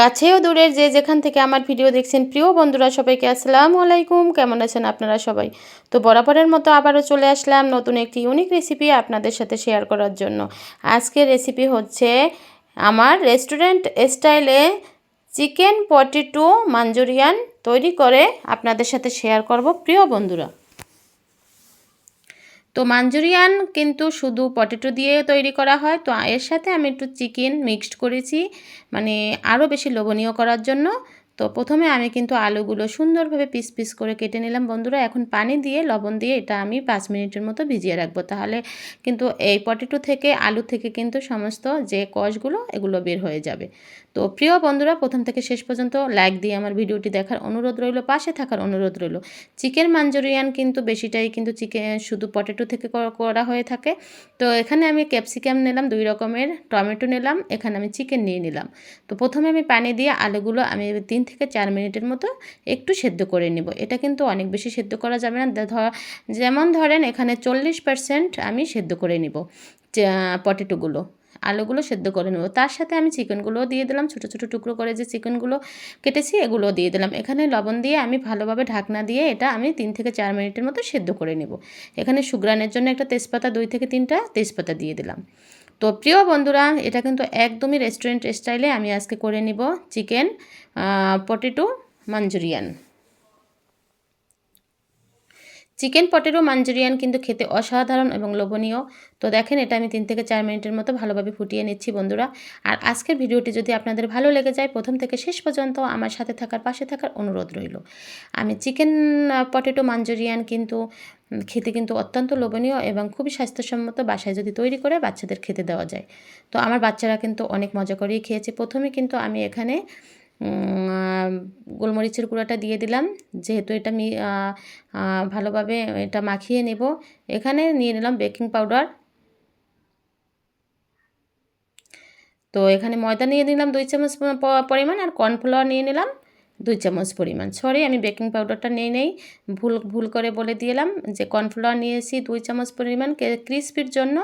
কাছেও দূরের যে যেখান থেকে আমার ভিডিও দেখছেন, প্রিয় বন্ধুরা সবাইকে আসসালামু আলাইকুম। কেমন আছেন আপনারা সবাই? তো বরাবরের মতো আবারও চলে আসলাম নতুন একটি ইউনিক রেসিপি আপনাদের সাথে শেয়ার করার জন্য। আজকের রেসিপি হচ্ছে আমার রেস্টুরেন্ট স্টাইলে চিকেন পটেটো মাঞ্চুরিয়ান তৈরি করে আপনাদের সাথে শেয়ার করব, প্রিয় বন্ধুরা। তো মাঞ্জুরিয়ান কিন্তু শুধু পটেটো দিয়ে তৈরি করা হয়। তো এর সাথে আমি একটু চিকেন মিক্সড করেছি মানে আরও বেশি লোভনীয় করার জন্য। তো প্রথমে আমি কিন্তু আলুগুলো সুন্দরভাবে পিস পিস করে কেটে নিলাম। বন্ধুরা, এখন পানি দিয়ে, লবণ দিয়ে এটা আমি পাঁচ মিনিটের মতো ভিজিয়ে রাখব। তাহলে কিন্তু এই পটেটো থেকে, আলু থেকে কিন্তু সমস্ত যে কষগুলো, এগুলো বের হয়ে যাবে। তো প্রিয় বন্ধুরা, প্রথম থেকে শেষ পর্যন্ত লাইক দিয়ে আমার ভিডিওটি দেখার অনুরোধ রইল, পাশে থাকার অনুরোধ রইল। চিকেন মাঞ্চুরিয়ান কিন্তু বেশিটাই কিন্তু চিকেন, শুধু পটেটো থেকে করা হয়ে থাকে। তো এখানে আমি ক্যাপসিকাম নিলাম, দুই রকমের টমেটো নিলাম, এখানে আমি চিকেন নিয়ে নিলাম। তো প্রথমে আমি পানি দিয়ে আলুগুলো আমি তিন থেকে চার মিনিটের মতো একটু সেদ্ধ করে নিব। এটা কিন্তু অনেক বেশি সেদ্ধ করা যাবে না। যেমন ধরেন এখানে চল্লিশ পারসেন্ট আমি সেদ্ধ করে নিব পটেটোগুলো আলুগুলো সেদ্ধ করে নেব। তার সাথে আমি চিকেনগুলোও দিয়ে দিলাম, ছোটো ছোটো টুকরো করে যে চিকেনগুলো কেটেছি এগুলো দিয়ে দিলাম। এখানে লবণ দিয়ে আমি ভালোভাবে ঢাকনা দিয়ে এটা আমি তিন থেকে চার মিনিটের মতো সেদ্ধ করে নেব। এখানে সুগ্রানের জন্য একটা তেজপাতা, দুই থেকে তিনটা তেজপাতা দিয়ে দিলাম। তো প্রিয় বন্ধুরা, এটা কিন্তু একদমই রেস্টুরেন্ট স্টাইলে আমি আজকে করে নিব chicken potato Manchurian chicken potato Manchurian কিন্তু খেতে অসাধারণ এবং লোভনীয়। তো দেখেন, এটা আমি তিন থেকে চার মিনিটের মতো ভালোভাবে ফুটিয়ে নিচ্ছি বন্ধুরা। আর আজকের ভিডিওটি যদি আপনাদের ভালো লেগে যায়, প্রথম থেকে শেষ পর্যন্ত আমার সাথে থাকার, পাশে থাকার অনুরোধ রইল। আমি চিকেন পটেটো মাঞ্চুরিয়ান কিন্তু খেতে কিন্তু অত্যন্ত লোভনীয় এবং খুবই স্বাস্থ্যসম্মত বাসায় যদি তৈরি করে বাচ্চাদের খেতে দেওয়া যায়। তো আমার বাচ্চারা কিন্তু অনেক মজা করেই খেয়েছে। প্রথমে কিন্তু আমি এখানে গোলমরিচের গুঁড়াটা দিয়ে দিলাম। যেহেতু এটা মি ভালোভাবে এটা মাখিয়ে নেব। এখানে নিয়ে নিলাম বেকিং পাউডার। তো এখানে ময়দা নিয়ে নিলাম দুই চামচ পরিমাণ আর কর্নফ্লাওয়ার নিয়ে নিলাম। দুই চামচ পরিমাণ। সরি, আমি বেকিং পাউডারটা নিয়ে নেই। ভুল ভুল করে বলে দিলাম যে কর্নফ্লাওয়ার নিয়েছি দুই চামচ পরিমাণ ক্রিসপির জন্য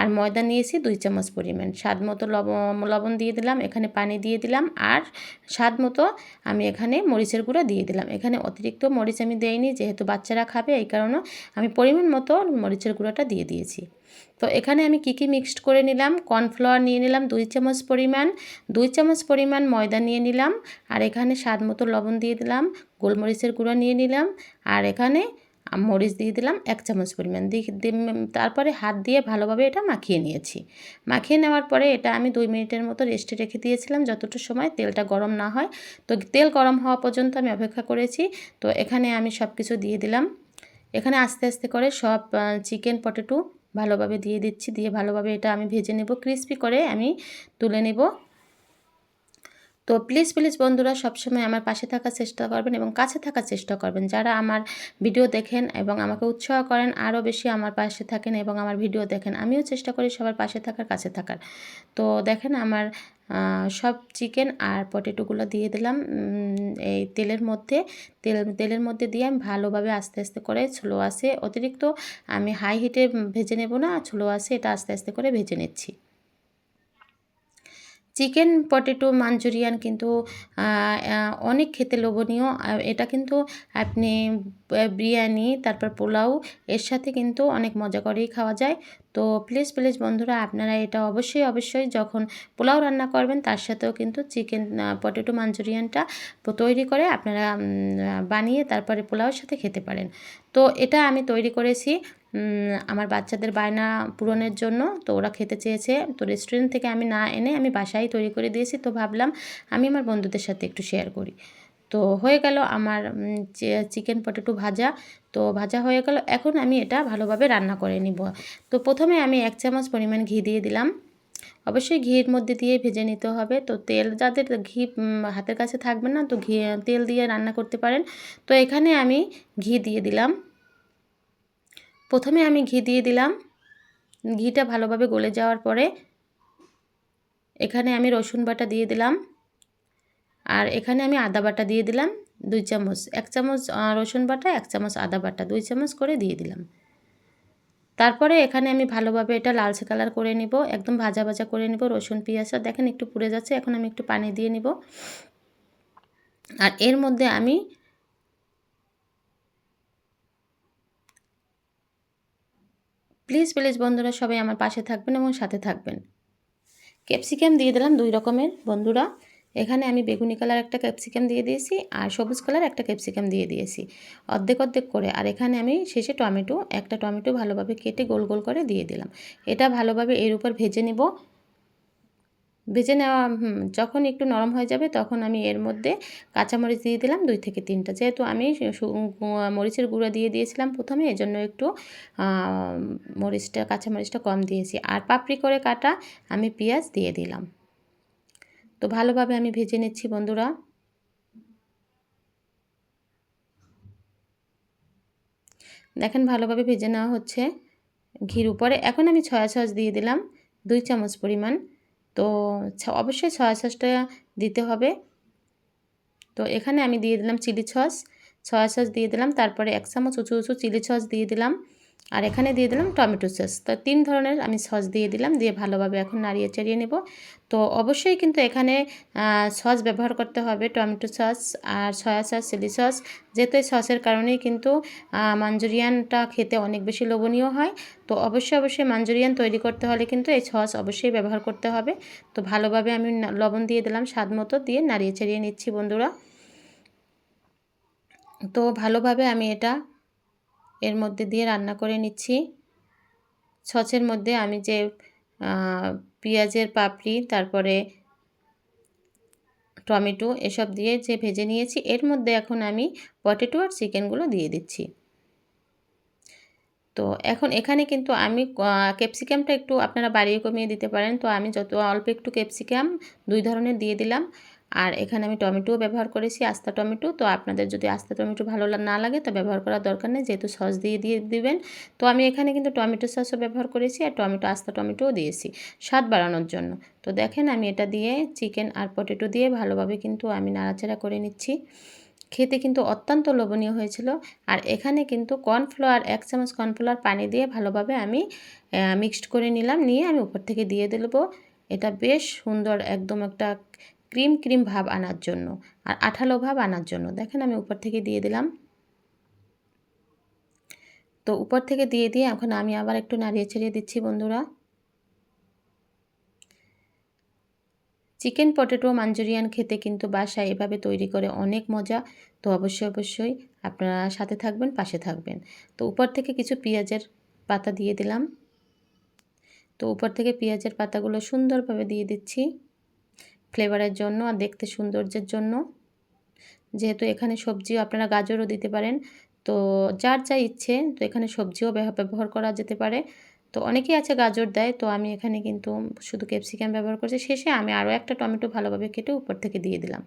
আর ময়দা নিয়েছি দুই চামচ পরিমাণ। স্বাদ মতো লবণ দিয়ে দিলাম, এখানে পানি দিয়ে দিলাম আর স্বাদ মতো আমি এখানে মরিচের গুঁড়া দিয়ে দিলাম। এখানে অতিরিক্ত মরিচ আমি দেইনি, যেহেতু বাচ্চারা খাবে, এই কারণে আমি পরিমাণ মতো মরিচের গুঁড়াটা দিয়ে দিয়েছি। তো এখানে আমি কি কি মিক্সড করে নিলাম? কর্নফ্লাওয়ার নিয়ে নিলাম দুই চামচ পরিমাণ, দুই চামচ পরিমাণ ময়দা নিয়ে নিলাম, আর এখানে স্বাদ মতো লবণ দিয়ে দিলাম, গোলমরিচের গুঁড়ো নিয়ে নিলাম, আর এখানে মরিচ দিয়ে দিলাম এক চামচ পরিমাণ। তারপরে হাত দিয়ে ভালোভাবে এটা মাখিয়ে নিয়েছি। মাখিয়ে নেওয়ার পরে এটা আমি দুই মিনিটের মতো রেস্টে রেখে দিয়েছিলাম যতটা সময় তেলটা গরম না হয়। তো তেল গরম হওয়া পর্যন্ত আমি অপেক্ষা করেছি। তো এখানে আমি সব কিছু দিয়ে দিলাম। এখানে আস্তে আস্তে করে সব চিকেন পটেটো ভালোভাবে দিয়ে দিচ্ছি, দিয়ে ভালোভাবে এটা আমি ভেজে নেব ক্রিস্পি করে আমি তুলে নেব। তো প্লিজ প্লিজ বন্ধুরা সবসময় আমার পাশে থাকার চেষ্টা করবেন এবং কাছে থাকার চেষ্টা করবেন। যারা আমার ভিডিও দেখেন এবং আমাকে উৎসাহ করেন, আরও বেশি আমার পাশে থাকেন এবং আমার ভিডিও দেখেন, আমিও চেষ্টা করি সবার পাশে থাকার, কাছে থাকার। তো দেখেন আমার সব চিকেন আর পটেটোগুলো দিয়ে দিলাম। এই তেলের মধ্যে, তেল, তেলের মধ্যে দিয়ে আমি ভালোভাবে আস্তে আস্তে করে ছোলো আসে অতিরিক্ত আমি হাই হিটে ভেজে নেব না, ছোলো আসে এটা আস্তে আস্তে করে ভেজে নিচ্ছি। চিকেন পটেটো মাঞ্চুরিয়ান কিন্তু অনেক খেতে লোভনীয়। এটা কিন্তু আপনি বিরিয়ানি, তারপর পোলাও, এর সাথে কিন্তু অনেক মজা করেই খাওয়া যায়। তো প্লিজ প্লিজ বন্ধুরা, আপনারা এটা অবশ্যই অবশ্যই যখন পোলাও রান্না করবেন, তার সাথেও কিন্তু চিকেন পটেটো মাঞ্চুরিয়ানটা তৈরি করে আপনারা বানিয়ে তারপরে পোলাওয়ের সাথে খেতে পারেন। তো এটা আমি তৈরি করেছি। আমার বাচ্চাদের বায়না পূরণের জন্য তো ওরা খেতে চেয়েছে। তো রেস্টুরেন্ট থেকে আমি না এনে আমি বাসায় তৈরি করে দিয়েছি। তো ভাবলাম আমি আমার বন্ধুদের সাথে একটু শেয়ার করি। তো হয়ে গেল আমার চিকেন পটেটো ভাজা। তো ভাজা হয়ে গেল। এখন আমি এটা ভালোভাবে রান্না করে নিব। তো প্রথমে আমি এক চামচ পরিমাণ ঘি দিয়ে দিলাম। অবশ্যই ঘির মধ্যে দিয়ে ভেজে নিতে হবে। তো তেল, যাদের ঘি হাতের কাছে থাকবে না, তো ঘি, তেল দিয়ে রান্না করতে পারেন। তো এখানে আমি ঘি দিয়ে দিলাম। প্রথমে আমি ঘি দিয়ে দিলাম। ঘিটা ভালোভাবে গলে যাওয়ার পরে এখানে আমি রসুন বাটা দিয়ে দিলাম। আর এখানে আমি আদা বাটা দিয়ে দিলাম দুই চামচ। এক চামচ রসুন বাটা, এক চামচ আদা বাটা, দুই চামচ করে দিয়ে দিলাম। তারপরে এখানে আমি ভালোভাবে এটা লালচে কালার করে নিব, একদম ভাজা ভাজা করে নিব। রসুন পেঁয়াজটা দেখেন একটু পুড়ে যাচ্ছে, এখন আমি একটু পানি দিয়ে নিব। আর এর মধ্যে আমি প্লিজ প্লিজ বন্ধুরা সবাই আমার পাশে থাকবেন এবং সাথে থাকবেন। ক্যাপসিকাম দিয়ে দিলাম দুই রকমের। বন্ধুরা, এখানে আমি বেগুনি কালার একটা ক্যাপসিকাম দিয়ে দিয়েছি আর সবুজ কালার একটা ক্যাপসিকাম দিয়ে দিয়েছি অর্ধেক অর্ধেক করে। আর এখানে আমি শেষে টমেটো, একটা টমেটো ভালোভাবে কেটে গোল গোল করে দিয়ে দিলাম। এটা ভালোভাবে এর উপর ভেজে নেব। ভেজে নেওয়া যখন একটু নরম হয়ে যাবে তখন আমি এর মধ্যে কাঁচামরিচ দিয়ে দিলাম দুই থেকে তিনটা। যেহেতু আমি মরিচের গুঁড়া দিয়ে দিয়েছিলাম প্রথমে, এজন্য একটু মরিচটা, কাঁচামরিচটা কম দিয়েছি। আর পাপড়ি করে কাটা আমি পেঁয়াজ দিয়ে দিলাম। তো ভালোভাবে আমি ভেজে নিচ্ছি বন্ধুরা। দেখেন ভালোভাবে ভেজে নেওয়া হচ্ছে ঘির উপরে। এখন আমি ছয়া সস দিয়ে দিলাম দুই চামচ পরিমাণ তো অবশ্যই সয়া সসটা দিতে হবে। তো এখানে আমি দিয়ে দিলাম চিলি সস। সয়া সস দিয়ে দিলাম, তারপরে এক চামচ উঁচু উঁচু চিলি সস দিয়ে দিলাম। আর এখানে দিয়ে দিলাম টমেটো সস। তো তিন ধরনের আমি সস দিয়ে দিলাম, দিয়ে ভালোভাবে এখন নাড়িয়ে চাড়িয়ে নেব। তো অবশ্যই কিন্তু এখানে সস ব্যবহার করতে হবে, টমেটো সস আর সয়া সস, চিলি সস, যেহেতু এই সসের কারণেই কিন্তু মাঞ্চুরিয়ানটা খেতে অনেক বেশি লোভনীয় হয়। তো অবশ্যই অবশ্যই মাঞ্চুরিয়ান তৈরি করতে হলে কিন্তু এই সস অবশ্যই ব্যবহার করতে হবে। তো ভালোভাবে আমি লবণ দিয়ে দিলাম স্বাদ মতো, দিয়ে নাড়িয়ে চাড়িয়ে নিচ্ছি বন্ধুরা। তো ভালোভাবে আমি এটা এর মধ্যে দিয়ে রান্না করে নিচ্ছি। সসের মধ্যে আমি যে পেঁয়াজের পাপড়ি, তারপরে টমেটো এসব দিয়ে যে ভেজে নিয়েছি, এর মধ্যে এখন আমি পটেটো আর চিকেনগুলো দিয়ে দিচ্ছি। তো এখন এখানে কিন্তু আমি ক্যাপসিকামটা একটু আপনারা বাড়িয়ে কমিয়ে দিতে পারেন। তো আমি যত অল্প একটু ক্যাপসিকাম দুই ধরনের দিয়ে দিলাম। আর এখানে আমি টমেটোও ব্যবহার করেছি, আস্তা টমেটো। তো আপনাদের যদি আস্তা টমেটো ভালো না লাগে তো ব্যবহার করার দরকার নেই, যেহেতু সস দিয়ে দিয়ে দিবেন। তো আমি এখানে কিন্তু টমেটো সসও ব্যবহার করেছি আর টমেটো, আস্তা টমেটোও দিয়েছি স্বাদ বাড়ানোর জন্য। তো দেখেন আমি এটা দিয়ে চিকেন আর পটেটো দিয়ে ভালোভাবে কিন্তু আমি নাড়াচাড়া করে নিচ্ছি। খেতে কিন্তু অত্যন্ত লোভনীয় হয়েছিল। আর এখানে কিন্তু কর্নফ্লাওয়ার, এক চামচ কর্নফ্লাওয়ার পানি দিয়ে ভালোভাবে আমি মিক্সড করে নিলাম। নিয়ে আমি উপর থেকে দিয়ে দেবো। এটা বেশ সুন্দর, একদম একটা ক্রিম ক্রিম ভাব আনার জন্য আর আঠালো ভাব আনার জন্য। দেখেন আমি উপর থেকে দিয়ে দিলাম। তো উপর থেকে দিয়ে দিয়ে এখন আমি আবার একটু নাড়িয়ে ছেড়িয়ে দিচ্ছি বন্ধুরা। চিকেন পটেটো মাঞ্চুরিয়ান খেতে কিন্তু বাসায় এভাবে তৈরি করে অনেক মজা। তো অবশ্যই অবশ্যই আপনারা সাথে থাকবেন, পাশে থাকবেন। তো উপর থেকে কিছু পেঁয়াজের পাতা দিয়ে দিলাম। তো উপর থেকে পেঁয়াজের পাতাগুলো সুন্দরভাবে দিয়ে দিচ্ছি। ফ্লেভারের জন্য আর দেখতে সৌন্দর্যের জন্য। যেহেতু এখানে সবজিও আপনারা গাজরও দিতে পারেন। তো যার যা ইচ্ছে, তো এখানে সবজিও ব্যবহার করা যেতে পারে। তো অনেকেই আছে গাজর দেয়, তো আমি এখানে কিন্তু শুধু ক্যাপসিকাম ব্যবহার করছি। শেষে আমি আরও একটা টমেটো ভালোভাবে কেটে উপর থেকে দিয়ে দিলাম।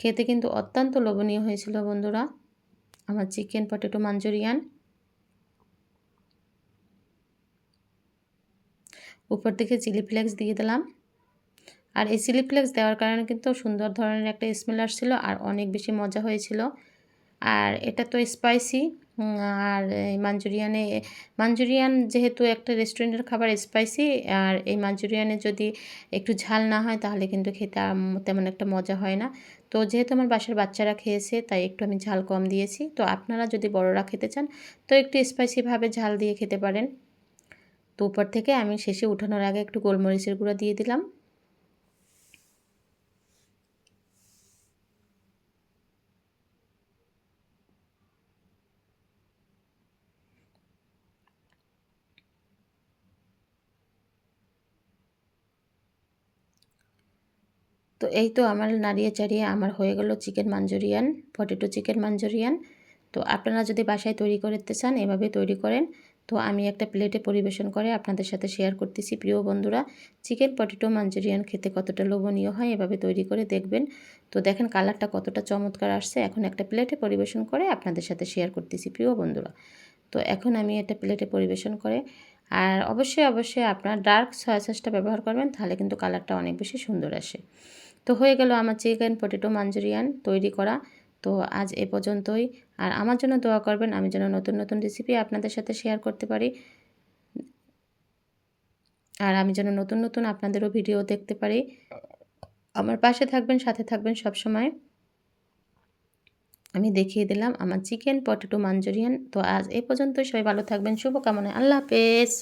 খেতে কিন্তু অত্যন্ত লোভনীয় হয়েছিল বন্ধুরা। আমার চিকেন পটেটো মাঞ্চুরিয়ান। উপর থেকে চিলি ফ্লেক্স দিয়ে দিলাম। আর এই চিলি ফ্লেক্স দেওয়ার কারণে কিন্তু সুন্দর ধরনের একটা স্মেল আসছিল আর অনেক বেশি মজা হয়েছিল। আর এটা তো স্পাইসি আর এই মাঞ্চুরিয়ানে মাঞ্চুরিয়ান যেহেতু একটা রেস্টুরেন্টের খাবার স্পাইসি আর এই মাঞ্চুরিয়ানে যদি একটু ঝাল না হয় তাহলে কিন্তু খেতে তেমন একটা মজা হয় না। তো যেহেতু আমার বাসার বাচ্চারা খেয়েছে, তাই একটু আমি ঝাল কম দিয়েছি। তো আপনারা যদি বড়রা খেতে চান, তো একটু স্পাইসিভাবে ঝাল দিয়ে খেতে পারেন। তো উপর থেকে আমি শেষে উঠানোর আগে একটু গোলমরিচের গুঁড়া দিয়ে দিলাম। তো এই তো আমার নাড়িয়ে চাড়িয়ে আমার হয়ে গেল chicken Manchurian, potato chicken Manchurian. তো আপনারা যদি বাসায় তৈরি করতে চান, এভাবে তৈরি করেন। তো আমি একটা প্লেটে পরিবেশন করে আপনাদের সাথে শেয়ার করতেছি। প্রিয় বন্ধুরা, চিকেন, পটেটো, মাঞ্চুরিয়ান খেতে কতটা লোভনীয় হয় এভাবে তৈরি করে দেখবেন। তো দেখেন কালারটা কতটা চমৎকার আসছে। এখন একটা প্লেটে পরিবেশন করে আপনাদের সাথে শেয়ার করতেছি। প্রিয় বন্ধুরা, তো এখন আমি একটা প্লেটে পরিবেশন করে আর অবশ্যই অবশ্যই আপনার ডার্ক সয়া সসটা ব্যবহার করবেন, তাহলে কিন্তু কালারটা অনেক বেশি সুন্দর আসে। তো হয়ে গেল আমার চিকেন পটেটো মাঞ্চুরিয়ান তৈরি করা। তো আজ এ পর্যন্তই। আর আমার জন্য দোয়া করবেন, আমি যেন নতুন নতুন রেসিপি আপনাদের সাথে শেয়ার করতে পারি। আর আমি যেন নতুন নতুন আপনাদেরও ভিডিও দেখতে পারি। আমার পাশে থাকবেন, সাথে থাকবেন সব সময় আমি দেখিয়ে দিলাম আমার চিকেন পটেটো মাঞ্চুরিয়ান তো আজ এ পর্যন্ত সবাই ভালো থাকবেন, শুভকামনায়। আল্লাহ হাফেজ।